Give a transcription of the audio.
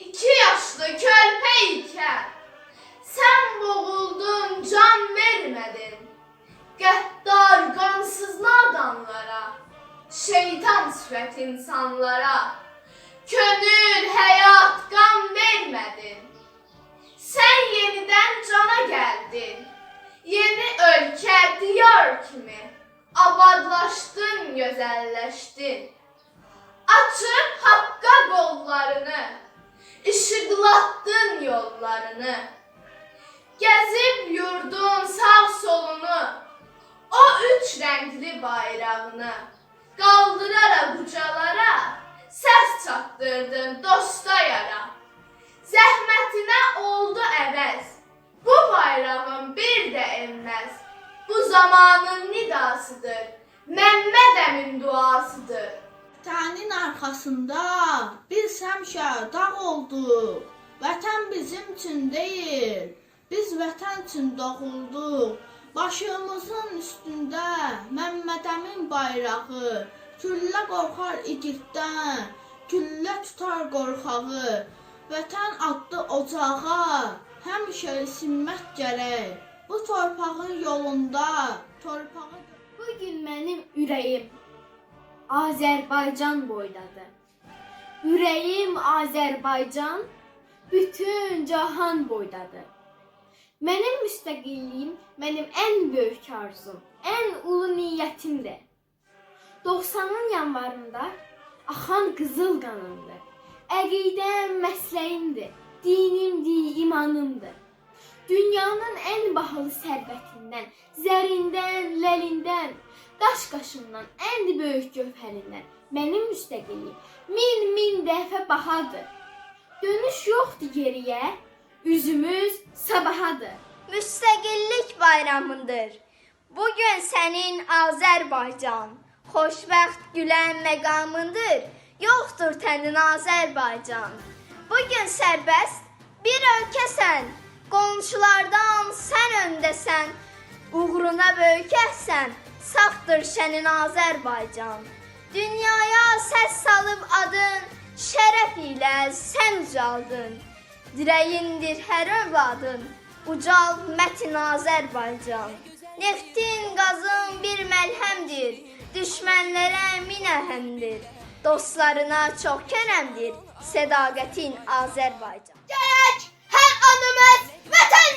iki yaşlı körpeyken sen boğuldun can vermedin. Gaddar kansız nadanlara, şeytan süret insanlara, könül hayat kan vermedin. Sen yeniden cana geldin, yeni ülke diyar kimi, abadlaştın, gözelleştin. Açın hakka kollarını işıqlatdın yollarını. Gəzib yurdun sağ solunu, o üç rəngli bayrağını qaldıraraq ucalara, səs çatdırdın dosta yara. Zəhmətinə oldu əvəz, bu bayrağın bir də enməz. Bu zamanın nidasıdır, Məmməd duasıdır. Vətənin arxasında biz həmişə dağ olduq. Vətən bizim üçün deyil, biz vətən üçün doğulduq. Başımızın üstündə Məmmədəmin bayrağı, küllə qorxar igiddən, küllə tutar qorxağı. Vətən adlı ocağa həmişə sinmək gərək. Bu torpağın yolunda torpağı Bugün mənim ürəyim Azərbaycan boydadır. Ürəyim Azərbaycan, bütün cahan boydadır. Mənim müstəqilliyim mənim ən böyük arzum, ən ulu niyyətimdir. 90-ın yanvarında axan qızıl qanımdır. Əqidəm məsləyimdir, dinimdir, imanımdır. Dünyanın ən bahalı sərvətindən, zərindən, ləlindən, daş qaşından, ən böyük gövhərindən mənim müstəqillik min min dəfə bahadır. Dönüş yoxdur geriyə, üzümüz sabahadır. Müstəqillik bayramıdır. Bugün sənin Azərbaycan xoşbəxt gülən məqamındır. Yoxdur tənin Azərbaycan. Bugün sərbəst bir ölkəsən. Qonşulardan sən öndəsən. Uğruna böyükəsən. Safdır şənin Azərbaycan. Dünyaya səs salıb adın şərəf ilə sən ucaldın. Dirəyindir hər övladın. Ucal mətin Azərbaycan. Neftin, qazın bir məlhəmdir. Düşmənlərə min əhəmdir. Dostlarına çox kərəmdir. Sədaqətin Azərbaycan. Gerek her anımız vətən